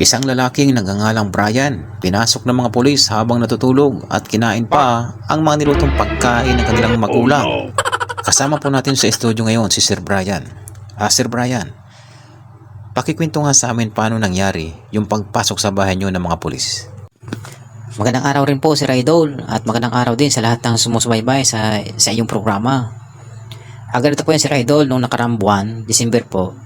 Isang lalaking nagngangalang Brian, pinasok ng mga pulis habang natutulog at kinain pa ang mga nilutong pagkain ng kanilang magulang. Kasama po natin sa estudyo ngayon si Sir Brian. Ah, Sir Brian, pakikwento nga sa amin paano nangyari yung pagpasok sa bahay niyo ng mga pulis. Magandang araw rin po Sir Idol at magandang araw din sa lahat ng sumusubaybay sa, sa iyong programa. Ah, ganito po yan Sir Idol, nung nakaraang buwan, December po,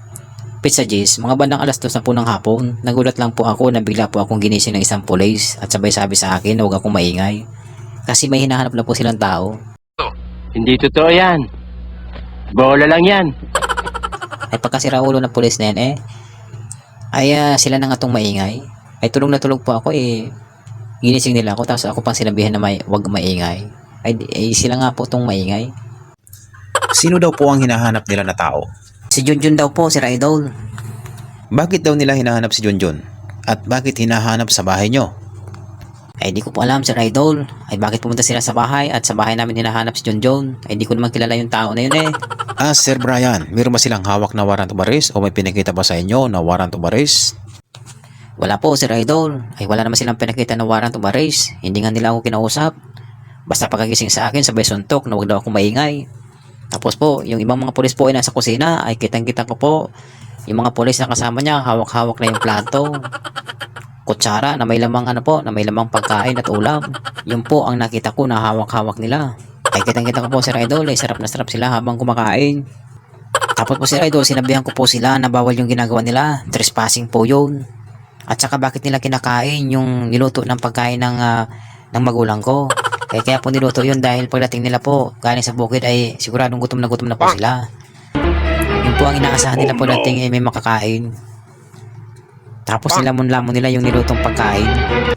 Pizza G's, mga bandang alas 2 na po ng hapon, nagulat lang po ako na bigla po akong ginising ng isang pulis at sabay sabi sa akin na huwag akong maingay. Kasi may hinahanap na po silang tao. Hindi totoo yan. Bola lang yan. Ay pagkasira ulo ng pulis na yan eh, ay ah, sila na nga itong maingay. Ay tulog na tulog po ako eh, ginising nila ako tapos ako pang sinabihan na may, huwag maingay. Ay, ay sila nga po itong maingay. Sino daw po ang hinahanap nila na tao? Si Junjun daw po, Sir Idol. Bakit daw nila hinahanap si Junjun? At bakit hinahanap sa bahay niyo? Ay di ko po alam Sir Idol. Ay bakit pumunta sila sa bahay at sa bahay namin hinahanap si Junjun. Ay di ko naman kilala yung tao na yun eh. Ah, Sir Brian, meron ba silang hawak na warrant of arrest o may pinakita ba sa inyo na warrant of arrest? Wala po Sir Idol. Ay wala naman silang pinakita na warrant of arrest. Hindi nga nila ako kinausap. Basta pagkagising sa akin sabay suntok na wag daw ako maingay. Tapos po, yung ibang mga pulis po ay nasa kusina ay kitang-kita ko po. Yung mga pulis na kasama niya, hawak-hawak na yung plato. Kutsara na may lamang ano po, na may lamang pagkain at ulam. Yun po ang nakita ko na hawak-hawak nila. Ay kitang-kita ko po Sir Idol, ay sarap na sarap sila habang kumakain. Tapos po Sir Idol, sinabihan ko po sila na bawal yung ginagawa nila. Trespassing po yun. At saka bakit nila kinakain yung niluto ng pagkain ng, ah, ng magulang ko. Kaya, kaya po niluto yun dahil pagdating nila po, galing sa bukid ay siguradong gutom na gutom na po sila. Yun po ang inaasahan nila po dating ay may makakain. Tapos nilamon-lamon nila yung nilutong pagkain.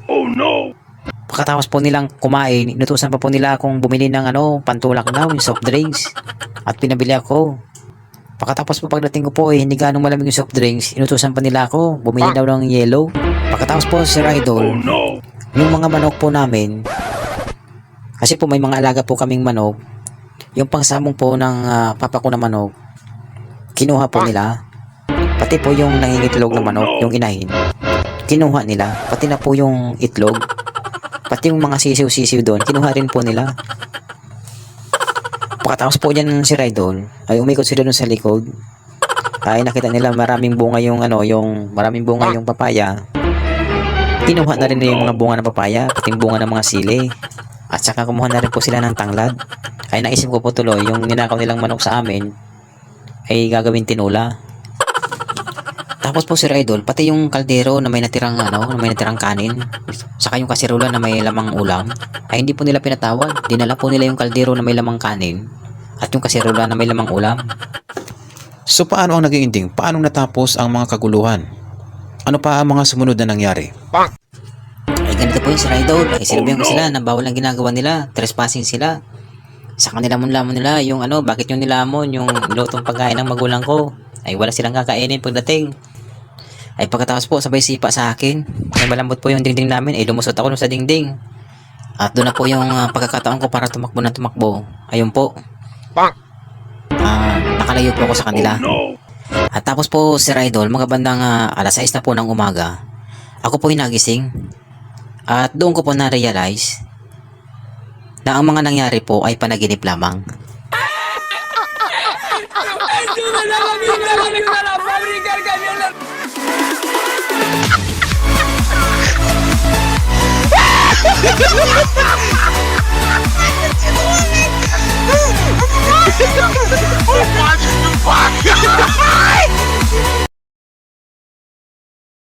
Oh no! Pagkatapos po nilang kumain, inutusan pa po nila akong bumili ng ano, pantulak na, yung soft drinks. At pinabili ako. Pagkatapos po pagdating ko po eh, hindi ganong malamig yung soft drinks, inutusan pa nila ako, bumili daw ng yellow. Pagkatapos po, Sir Idol, No! yung mga manok po namin, kasi po may mga alaga po kaming manok, yung pangsamong po ng ah, papa ko na manok, kinuha po nila. Pati po yung nangingitlog na manok, yung inahin, kinuha nila. Pati na po yung itlog, pati yung mga sisiw-sisiw doon, kinuha rin po nila. Pagkatapos po dyan si Idol, ay umikot sila doon sa likod. Ay nakita nila maraming bunga yung ano, yung maraming bunga yung papaya. Kinuha na rin nila yung mga bunga ng papaya, pati bunga ng mga sili. At saka kumuha na rin po sila ng tanglad. Ay naisip ko po tuloy, yung ninakaw nilang manok sa amin, ay gagawin tinula. Tapos po Sir Idol, pati yung kaldero na may natirang ano, na may natirang kanin, saka yung kasirola na may lamang ulam, ay hindi po nila pinatawad. Dinala po nila yung kaldero na may lamang kanin at yung kasirola na may lamang ulam. So paano ang naging ending? Paano natapos ang mga kaguluhan? Ano pa ang mga sumunod na nangyari? Ay yung Sir Idol, ay sinabihan ko sila na bawal ang ginagawa nila, trespassing sila. Sa kanila lamon nila yung ano, bakit yung nilamon, yung lutong pagkain ng magulang ko. Ay wala silang kakainin pagdating. Ay pagkatapos po sabay sipa sa akin. Ay malambot po yung dingding namin, ay lumusot ako sa dingding. At doon na po yung ah, pagkakataon ko para tumakbo na tumakbo. Ayun po. Ah, nakalayo po ako sa kanila. No! At tapos po Sir Idol, mga bandang ah, alas 6 na po ng umaga, ako po nagising. At doon ko po na-realize na ang mga nangyari po ay panaginip lamang. Ha ha ha!